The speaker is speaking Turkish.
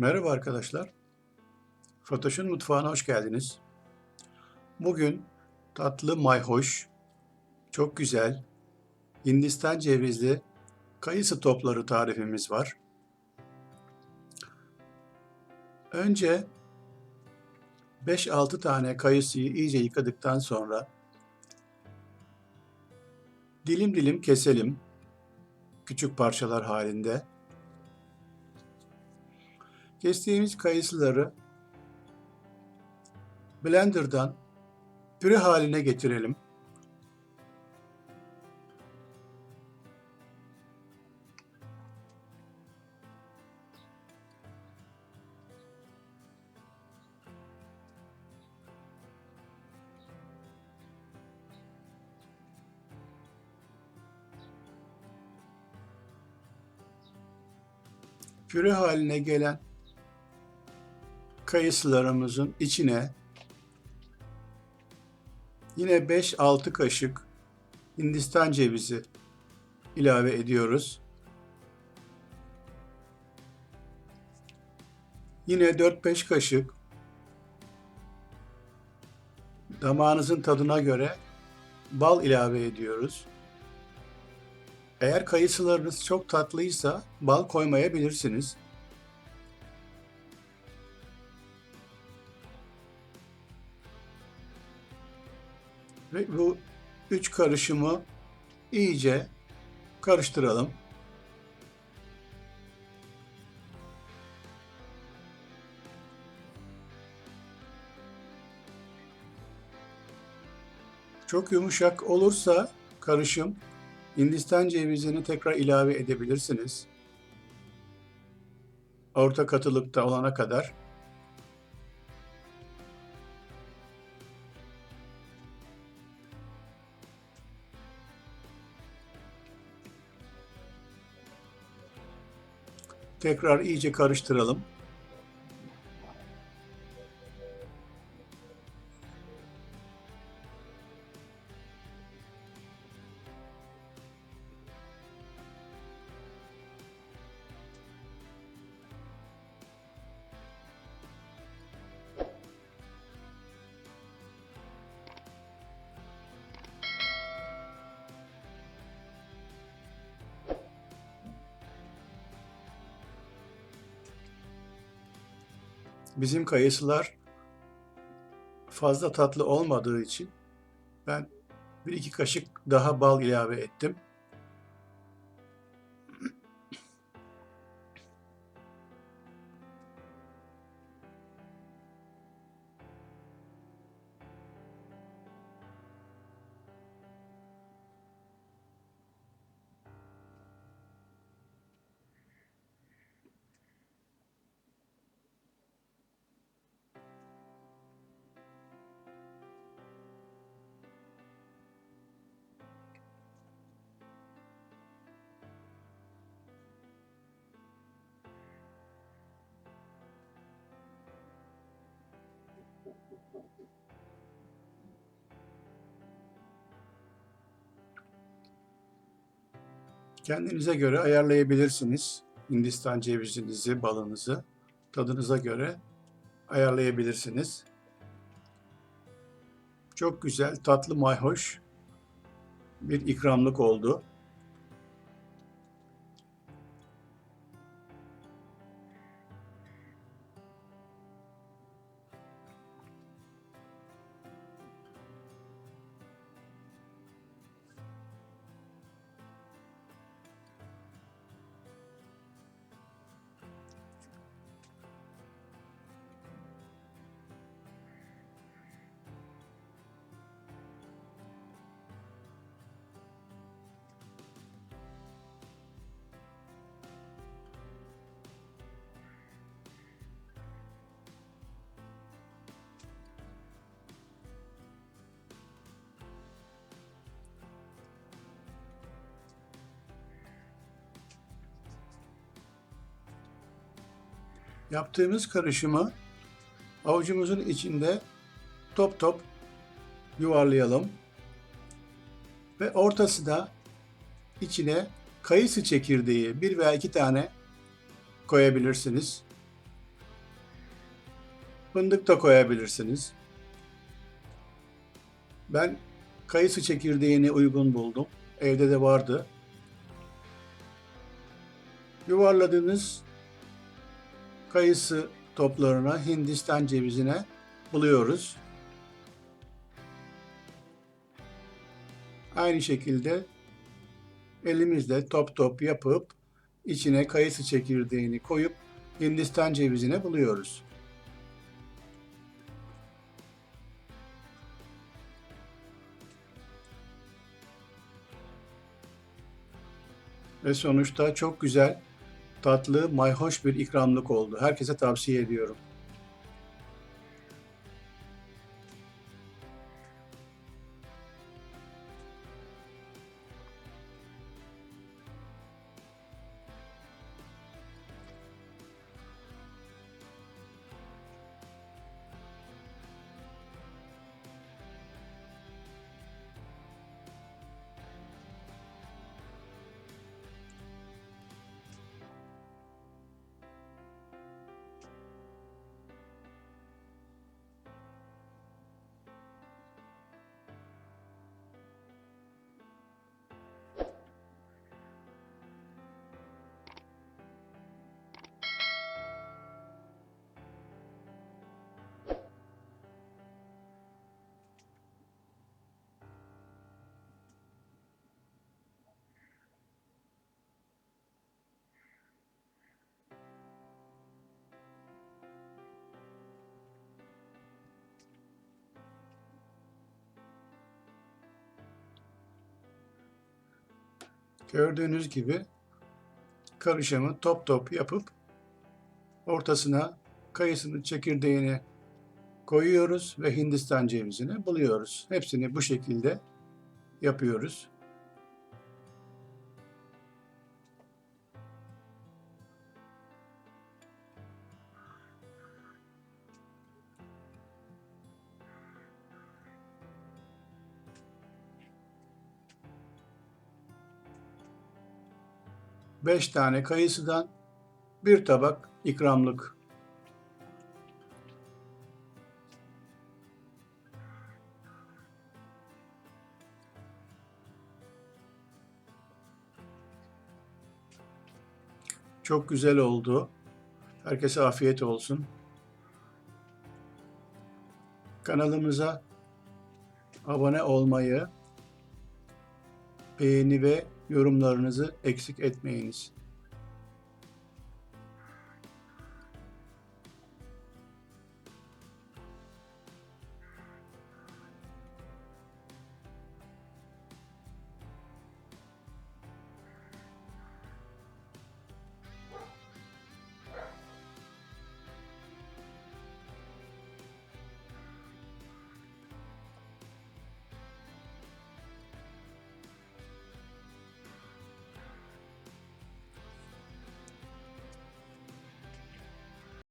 Merhaba arkadaşlar. Fatoş'un mutfağına hoş geldiniz. Bugün tatlı mayhoş, çok güzel, Hindistan cevizli kayısı topları tarifimiz var. Önce 5-6 tane kayısıyı iyice yıkadıktan sonra dilim dilim keselim küçük parçalar halinde. Kestiğimiz kayısıları blenderdan püre haline getirelim. Püre haline gelen kayısılarımızın içine yine 5-6 kaşık Hindistan cevizi ilave ediyoruz. Yine 4-5 kaşık damağınızın tadına göre bal ilave ediyoruz. Eğer kayısılarınız çok tatlıysa bal koymayabilirsiniz. Bu üç karışımı iyice karıştıralım. Çok yumuşak olursa karışım Hindistan cevizini tekrar ilave edebilirsiniz. Orta katılıkta olana kadar Tekrar iyice karıştıralım. Bizim kayısılar fazla tatlı olmadığı için ben bir iki kaşık daha bal ilave ettim. Kendinize göre ayarlayabilirsiniz. Hindistan cevizinizi, balınızı tadınıza göre ayarlayabilirsiniz. Çok güzel, tatlı, mayhoş bir ikramlık oldu. Yaptığımız karışımı avucumuzun içinde top top yuvarlayalım. Ve ortası da içine kayısı çekirdeği bir veya iki tane koyabilirsiniz. Fındık da koyabilirsiniz. Ben kayısı çekirdeğini uygun buldum. Evde de vardı. Yuvarladığınız kayısı toplarına Hindistan cevizine buluyoruz. Aynı şekilde elimizle top top yapıp içine kayısı çekirdeğini koyup Hindistan cevizine buluyoruz. Ve sonuçta çok güzel, tatlı, mayhoş bir ikramlık oldu. Herkese tavsiye ediyorum. Gördüğünüz gibi karışımı top top yapıp ortasına kayısının çekirdeğini koyuyoruz ve Hindistan cevizini buluyoruz. Hepsini bu şekilde yapıyoruz. Beş tane kayısıdan bir tabak ikramlık. Çok güzel oldu. Herkese afiyet olsun. Kanalımıza abone olmayı, beğeni ve yorumlarınızı eksik etmeyiniz.